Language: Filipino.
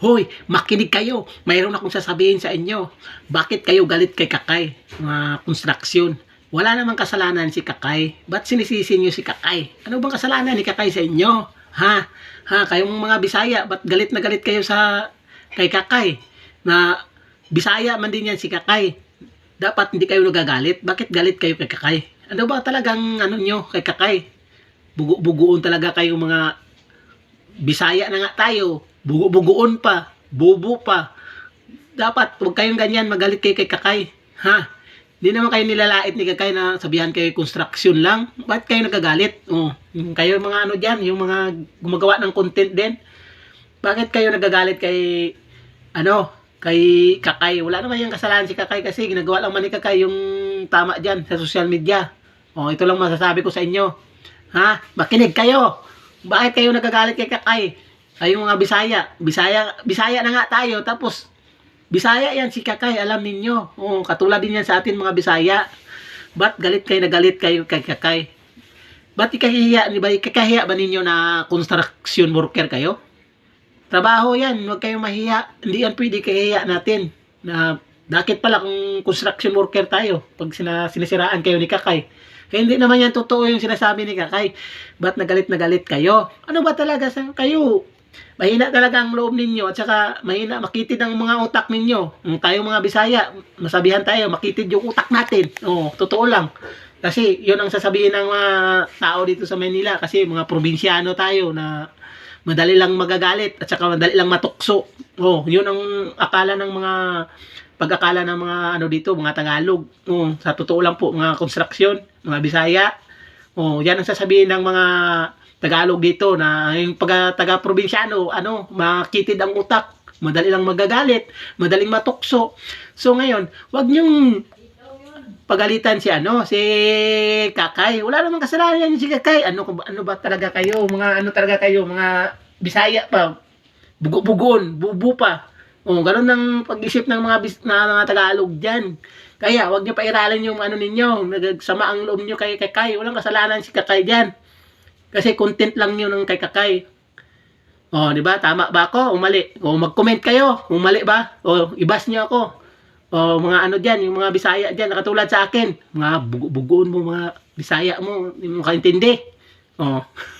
Hoy, makinig kayo. Mayroon akong sasabihin sa inyo. Bakit kayo galit kay Kakay? Mga construction. Wala namang kasalanan si Kakay. Ba't sinisisi niyo si Kakay? Ano bang kasalanan ni Kakay sa inyo? Ha? Ha? Kayong mga Bisaya, ba't galit na galit kayo sa kay Kakay? Na Bisaya man din yan si Kakay. Dapat hindi kayo nagagalit. Bakit galit kayo kay Kakay? Ano ba talagang ano nyo kay Kakay? Bugu-buguon talaga kayo mga Bisaya na nga tayo. Bugo-bugoon pa. Bubo pa. Dapat, huwag kayong ganyan magalit kay kay Kakay. Ha? Hindi naman kayo nilalait ni Kakay na sabihan kayo construction lang. Bakit kayo nagagalit? Oh, kayo mga ano dyan, yung mga gumagawa ng content din. Bakit kayo nagagalit kay ano, kay Kakay? Wala naman yung kasalanan si Kakay kasi ginagawa lang man ni Kakay yung tama dyan sa social media. Oh, ito lang masasabi ko sa inyo. Ha? Makinig kayo. Bakit kayo nagagalit kay Kakay? Kayong mga Bisaya. Bisaya, Bisaya na nga tayo. Tapos, Bisaya yan si Kakay. Alam ninyo. Oh, katulad din yan sa atin mga Bisaya. Ba't galit kayo na galit kayo kay Kakay? Ba't ikahihiya, di ba? Ikahiya ba ninyo na construction worker kayo? Trabaho yan. Huwag kayong mahiya. Hindi yan pwede kahiya natin. Na, bakit pala kung construction worker tayo? Pag sina, sinisiraan kayo ni Kakay. Eh, hindi naman yan totoo yung sinasabi ni Kakay. Ba't nagalit na galit kayo? Ano ba talaga sa kayo? Mahina talaga ang loob ninyo at saka mahina makitid ang mga utak ninyo. Kung tayo mga Bisaya, masabihan tayo, makitid yung utak natin. Oo, totoo lang. Kasi yun ang sasabihin ng mga tao dito sa Manila kasi mga probinsyano tayo na madali lang magagalit at saka madali lang matukso. Oh, yun ang akala ng mga pag-akala ng mga ano dito, mga Tagalog. Oh, sa totoo lang po, mga construction, mga Bisaya. Oh, yan ang sasabihin ng mga Tagalog dito na yung pag taga probinsyano, ano, makitid ang utak, madali lang magagalit, madaling matukso. So ngayon, wag niyong pagalitan si ano, si Kakay. Wala namang kasalanan si Kakay. Ano ano ba talaga kayo? Mga ano talaga kayo? Mga Bisaya pa. Bugo-bugon, bubu pa. Oh, ganun ang pag-isip ng mga bis, na mga Tagalog diyan. Kaya wag niyo pairalin yung ano ninyo, nagsama ang loob niyo kay Kakay. Walang kasalanan si Kakay diyan. Kasi content lang yun ng kay Kakay. Oh, di ba? Tama ba ako? O mali? O mag-comment kayo. Kung mali ba? O ibas niyo ako. O mga ano diyan, yung mga Bisaya diyan katulad sa akin. Mga bugo- bugoon mo, mga Bisaya mo, hindi mo kaintindi. Oh.